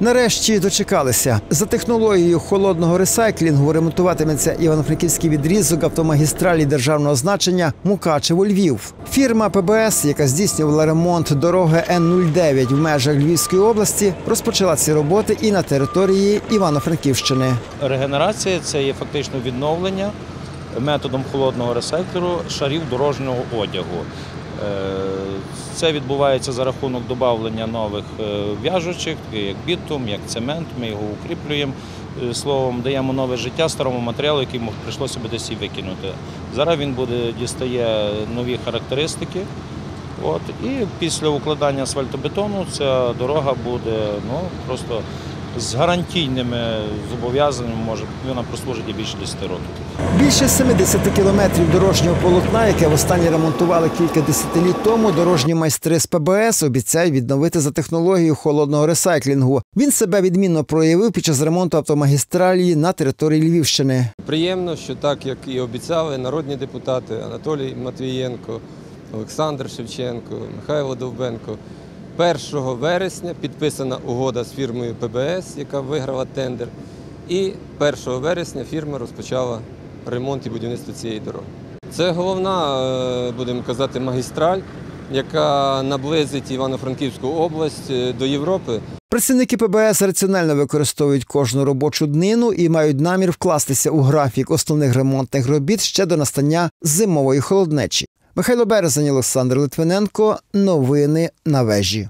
Нарешті дочекалися. За технологією холодного ресайклінгу ремонтуватиметься івано-франківський відрізок автомагістралі державного значення Мукачево Львів. Фірма ПБС, яка здійснювала ремонт дороги Н-09 в межах Львівської області, розпочала ці роботи і на території Івано-Франківщини. Регенерація це є фактично відновлення методом холодного ресайклеру шарів дорожнього одягу. Е, Це відбувається за рахунок додавлення нових е, в'яжучих, як бітум, як цемент. Ми його укріплюємо. Е, Словом, даємо нове життя старому матеріалу, який прийшлося би десь і викинути. Зараз він буде дістає нові характеристики. От, і після укладання асфальтобетону ця дорога буде ну, просто з гарантійними зобов'язаннями, може вона прослужить більше 10 років. Більше 70 кілометрів дорожнього полотна, яке востаннє ремонтували кілька десятиліть тому, дорожні майстри з ПБС обіцяють відновити за технологією холодного ресайклінгу. Він себе відмінно проявив під час ремонту автомагістралі на території Львівщини. Приємно, що так, як і обіцяли народні депутати Анатолій Матвієнко, Олександр Шевченко, Михайло Довбенко. 1 вересня підписана угода з фірмою ПБС, яка виграла тендер. І 1 вересня фірма розпочала ремонт і будівництво цієї дороги. Це головна, е, будемо казати, магістраль, яка наблизить Івано-Франківську область е, до Європи. Працівники ПБС раціонально використовують кожну робочу днину і мають намір вкластися у графік основних ремонтних робіт ще до настання зимової холоднечі. Михайло Березень, Олександр Литвиненко. Новини на вежі.